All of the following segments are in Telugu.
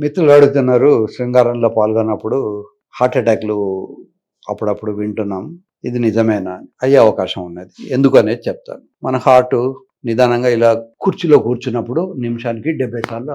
మిత్రులు అడుగుతున్నారు శృంగారంలో పాల్గొన్నప్పుడు హార్ట్ అటాక్లు అప్పుడప్పుడు వింటున్నాం. ఇది నిజమేనా? అయ్యే అవకాశం ఉన్నది. ఎందుకు అనేది చెప్తాను. మన హార్ట్ నిదానంగా ఇలా కుర్చీలో కూర్చున్నప్పుడు నిమిషానికి డెబ్బై సార్లు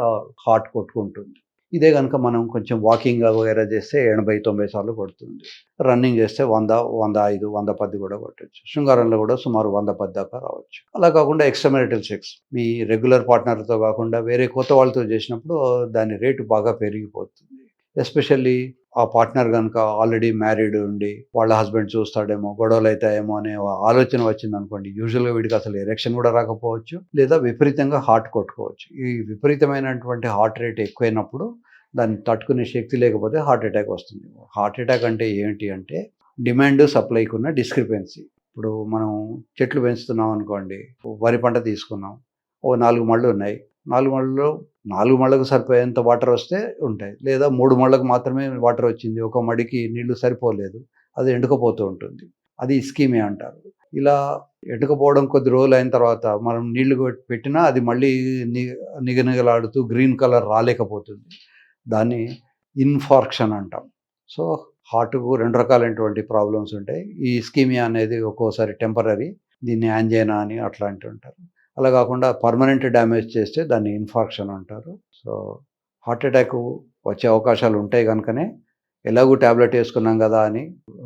హార్ట్ కొట్టుకుంటుంది. ఇదే కనుక మనం కొంచెం వాకింగ్ వగేరా చేస్తే ఎనభై తొంభై సార్లు కొడుతుంది. రన్నింగ్ చేస్తే వంద వంద ఐదు వంద పది కూడా కొట్టచ్చు. శృంగారంలో కూడా సుమారు వంద పది దాకా రావచ్చు. అలా కాకుండా ఎక్స్ట్రామెరిటల్ సెక్స్ మీ రెగ్యులర్ పార్ట్నర్తో కాకుండా వేరే కొత్త వాళ్ళతో చేసినప్పుడు దాని రేటు బాగా పెరిగిపోతుంది. ఎస్పెషల్లీ ఆ పార్ట్నర్ కనుక ఆల్రెడీ మ్యారీడ్ ఉండి వాళ్ళ హస్బెండ్ చూస్తాడేమో గొడవలు అవుతాయేమో అనే ఆలోచన వచ్చింది అనుకోండి యూజువల్గా వీడికి అసలు ఎరెక్షన్ కూడా రాకపోవచ్చు లేదా విపరీతంగా హార్ట్ కొట్టుకోవచ్చు. ఈ విపరీతమైనటువంటి హార్ట్ రేట్ ఎక్కువైనప్పుడు దాన్ని తట్టుకునే శక్తి లేకపోతే హార్ట్ అటాక్ వస్తుంది. హార్ట్ అటాక్ అంటే ఏంటి అంటే డిమాండ్ సప్లైకి ఉన్న డిస్క్రిపెన్సీ. ఇప్పుడు మనం చెట్లు పెంచుతున్నాం అనుకోండి వరి పంట తీసుకున్నాం ఓ నాలుగు మళ్ళు ఉన్నాయి నాలుగు మళ్ళలో నాలుగు మళ్ళకు సరిపోయేంత వాటర్ వస్తే ఉంటాయి. లేదా మూడు మళ్ళకు మాత్రమే వాటర్ వచ్చింది. ఒక మడికి నీళ్ళు సరిపోలేదు. అది ఎండుకపోతూ ఉంటుంది. అది స్కీమే అంటారు. ఇలా ఎండుకపోవడం కొద్ది రోజులు అయిన తర్వాత మనం నీళ్ళు పెట్టినా అది మళ్ళీ నిగనిగలాడుతూ గ్రీన్ కలర్ రాలేకపోతుంది. దాన్ని ఇన్ఫార్క్షన్ అంటాం. సో హార్ట్కు రెండు రకాలైనటువంటి ప్రాబ్లమ్స్ ఉంటాయి. ఈ స్కీమియా అనేది ఒక్కోసారి టెంపరీ దీన్ని యాంజైనా అని అట్లాంటివి ఉంటారు. అలా కాకుండా పర్మనెంట్ డ్యామేజ్ చేస్తే దాన్ని ఇన్ఫార్క్షన్ అంటారు. సో హార్ట్ అటాక్ వచ్చే అవకాశాలు ఉంటాయి కనుకనే ఎలాగూ ట్యాబ్లెట్ వేసుకున్నాం కదా అని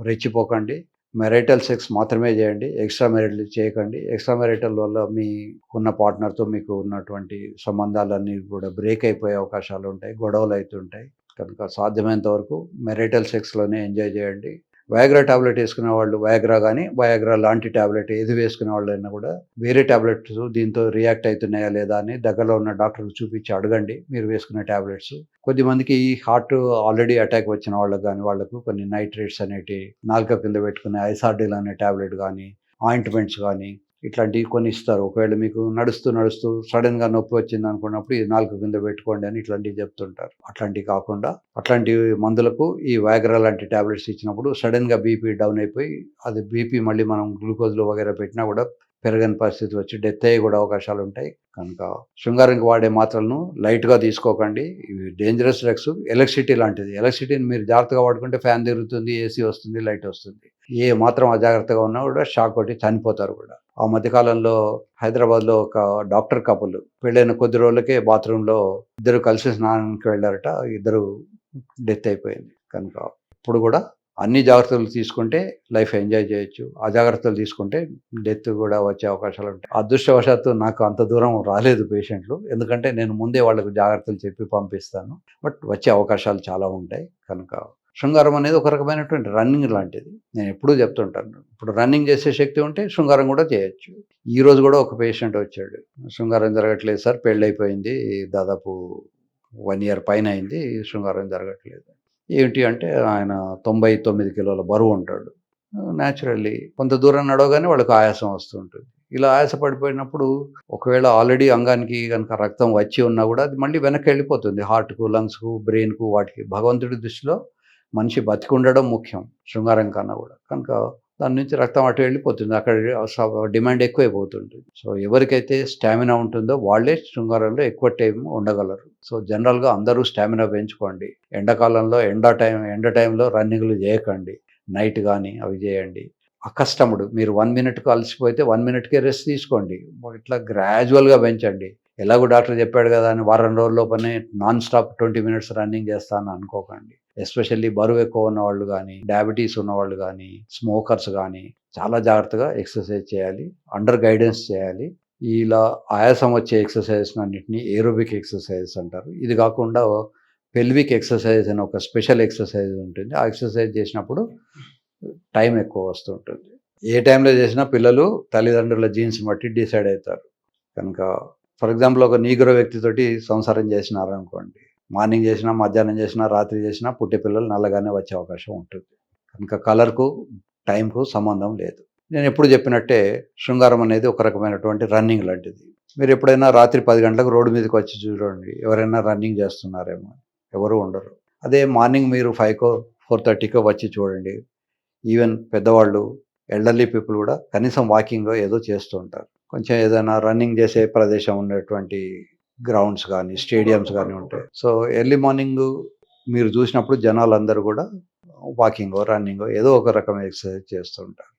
రెచ్చిపోకండి. మెరైటల్ సెక్స్ మాత్రమే చేయండి. ఎక్స్ట్రా మెరైటల్ చేయకండి. ఎక్స్ట్రా మెరైటల్ వల్ల మీ ఉన్న పార్ట్నర్తో మీకు ఉన్నటువంటి సంబంధాలన్నీ కూడా బ్రేక్ అయిపోయే అవకాశాలు ఉంటాయి. గొడవలు అవుతుంటాయి. కనుక సాధ్యమైనంత వరకు మెరైటల్ సెక్స్లోనే ఎంజాయ్ చేయండి. వయాగ్రా టాబ్లెట్ వేసుకునే వాళ్ళు వయాగ్రా కానీ వయాగ్రా లాంటి టాబ్లెట్ ఏది వేసుకునే వాళ్ళైనా కూడా వేరే టాబ్లెట్స్ దీంతో రియాక్ట్ అవుతున్నాయా లేదా అని దగ్గరలో ఉన్న డాక్టర్లు చూపించి అడగండి. మీరు వేసుకునే టాబ్లెట్స్ కొద్దిమందికి ఈ హార్ట్ ఆల్రెడీ అటాక్ వచ్చిన వాళ్ళకి కానీ వాళ్ళకు కొన్ని నైట్రేట్స్ అనేటి నాలుక కింద పెట్టుకునే ఐసార్డిల్ అనే టాబ్లెట్ కానీ ఆయింట్మెంట్స్ కానీ ఇట్లాంటివి కొన్ని ఇస్తారు. ఒకవేళ మీకు నడుస్తూ నడుస్తూ సడన్గా నొప్పి వచ్చింది అనుకున్నప్పుడు ఇది నాలుగు కింద పెట్టుకోండి అని ఇట్లాంటివి చెప్తుంటారు. అట్లాంటివి కాకుండా అట్లాంటి మందులకు ఈ వ్యాగ్రా లాంటి టాబ్లెట్స్ ఇచ్చినప్పుడు సడన్గా బీపీ డౌన్ అయిపోయి అది బీపీ మళ్ళీ మనం గ్లూకోజ్లో వగేరా పెట్టినా కూడా పెరగని పరిస్థితి వచ్చి డెత్ అయ్యే కూడా అవకాశాలు ఉంటాయి. కనుక శృంగారంకి వాడే మాత్రలను లైట్గా తీసుకోకండి. ఇవి డేంజరస్ డ్రగ్స్ ఎలక్ట్రిసిటీ లాంటిది. ఎలక్ట్రిసిటీని మీరు జాగ్రత్తగా వాడుకుంటే ఫ్యాన్ తిరుగుతుంది ఏసీ వస్తుంది లైట్ వస్తుంది. ఏ మాత్రం అజాగ్రత్తగా ఉన్నా కూడా షాక్ కొట్టి చనిపోతారు కూడా. ఆ మధ్యకాలంలో హైదరాబాద్లో ఒక డాక్టర్ కపుల్ పెళ్ళైన కొద్ది రోజులకే బాత్రూంలో ఇద్దరు కలిసి స్నానానికి వెళ్ళారట. ఇద్దరు డెత్ అయిపోయింది కనుక. ఇప్పుడు కూడా అన్ని జాగ్రత్తలు తీసుకుంటే లైఫ్ ఎంజాయ్ చేయొచ్చు. అజాగ్రత్తలు తీసుకుంటే డెత్ కూడా వచ్చే అవకాశాలు ఉంటాయి. అదృష్టవశాత్తు నాకు అంత దూరం రాలేదు పేషెంట్లు. ఎందుకంటే నేను ముందే వాళ్ళకు జాగ్రత్తలు చెప్పి పంపిస్తాను. బట్ వచ్చే అవకాశాలు చాలా ఉంటాయి కనుక. శృంగారం అనేది ఒక రకమైనటువంటి రన్నింగ్ లాంటిది. నేను ఎప్పుడూ చెప్తుంటాను. ఇప్పుడు రన్నింగ్ చేసే శక్తి ఉంటే శృంగారం కూడా చేయొచ్చు. ఈ రోజు కూడా ఒక పేషెంట్ వచ్చాడు. శృంగారం జరగట్లేదు సార్ పెళ్ళైపోయింది. దాదాపు వన్ ఇయర్ పైన అయింది. శృంగారం జరగట్లేదు. ఏంటి అంటే ఆయన తొంభై తొమ్మిది కిలోల బరువు ఉంటాడు. న్యాచురల్లీ కొంత దూరం నడవగానే వాళ్ళకి ఆయాసం వస్తుంటుంది ఇలా ఆయాస పడిపోయినప్పుడు ఒకవేళ ఆల్రెడీ అంగానికి కనుక రక్తం వచ్చి ఉన్నా కూడా అది మళ్ళీ వెనక్కి వెళ్ళిపోతుంది. హార్ట్కు లంగ్స్కు బ్రెయిన్కు వాటికి. భగవంతుడి దృష్టిలో మనిషి బతికి ఉండడం ముఖ్యం శృంగారం కన్నా కూడా. కనుక దాని నుంచి రక్తం అటు వెళ్ళిపోతుంది. అక్కడ డిమాండ్ ఎక్కువైపోతుంటుంది. సో ఎవరికైతే స్టామినా ఉంటుందో వాళ్ళే శృంగారంలో ఎక్కువ టైం ఉండగలరు. సో జనరల్గా అందరూ స్టామినా పెంచుకోండి. ఎండాకాలంలో ఎండ టైం ఎండ టైంలో రన్నింగ్లు చేయకండి. నైట్ కానీ అవి చేయండి. అకష్టముడు. మీరు వన్ మినిట్కి అలసిపోతే వన్ మినిట్కే రెస్ట్ తీసుకోండి. ఇట్లా గ్రాడ్యువల్గా పెంచండి. ఎలాగో డాక్టర్ చెప్పాడు కదా అని వారం రోజుల లోపలనే non stop twenty minutes running చేస్తాను అనుకోకండి. ఎస్పెషల్లీ బరువు ఎక్కువ ఉన్న వాళ్ళు కానీ డయాబెటీస్ ఉన్న వాళ్ళు కానీ స్మోకర్స్ కానీ చాలా జాగ్రత్తగా ఎక్సర్సైజ్ చేయాలి అండర్ గైడెన్స్ చేయాలి. ఇలా ఆయాసం వచ్చే ఎక్సర్సైజెస్ అన్నింటినీ ఏరోబిక్ ఎక్సర్సైజెస్ అంటారు. ఇది కాకుండా పెల్విక్ ఎక్సర్సైజ్ అని ఒక స్పెషల్ ఎక్సర్సైజ్ ఉంటుంది. ఆ ఎక్సర్సైజ్ చేసినప్పుడు టైం ఎక్కువ వస్తుంటుంది ఏ టైంలో చేసినా పిల్లలు తల్లిదండ్రుల జీన్స్ బట్టి డిసైడ్ అవుతారు. కనుక ఫర్ ఎగ్జాంపుల్ ఒక నీగ్రో వ్యక్తితోటి సంసారం చేసినారనుకోండి మార్నింగ్ చేసినా మధ్యాహ్నం చేసినా రాత్రి చేసినా పుట్టే పిల్లలు నల్లగానే వచ్చే అవకాశం ఉంటుంది. కనుక కలర్కు టైంకు సంబంధం లేదు. నేను ఎప్పుడు చెప్పినట్టే శృంగారం అనేది ఒక రకమైనటువంటి రన్నింగ్ లాంటిది. మీరు ఎప్పుడైనా రాత్రి పది గంటలకు రోడ్డు మీదకి వచ్చి చూడండి ఎవరైనా రన్నింగ్ చేస్తున్నారేమో ఎవరు ఉండరు. అదే మార్నింగ్ మీరు ఫైవ్కో ఫోర్ థర్టీకో వచ్చి చూడండి. ఈవెన్ పెద్దవాళ్ళు ఎల్డర్లీ పీపుల్ కూడా కనీసం వాకింగ్ ఏదో చేస్తూ ఉంటారు. కొంచెం ఏదైనా రన్నింగ్ చేసే ప్రదేశం ఉన్నటువంటి గ్రౌండ్స్ కానీ స్టేడియంస్ కానీ ఉంటాయి. సో ఎర్లీ మార్నింగ్ మీరు చూసినప్పుడు జనాలందరూ కూడా వాకింగ్ రన్నింగ్ ఏదో ఒక రకమైన ఎక్సర్సైజ్ చేస్తుంటారు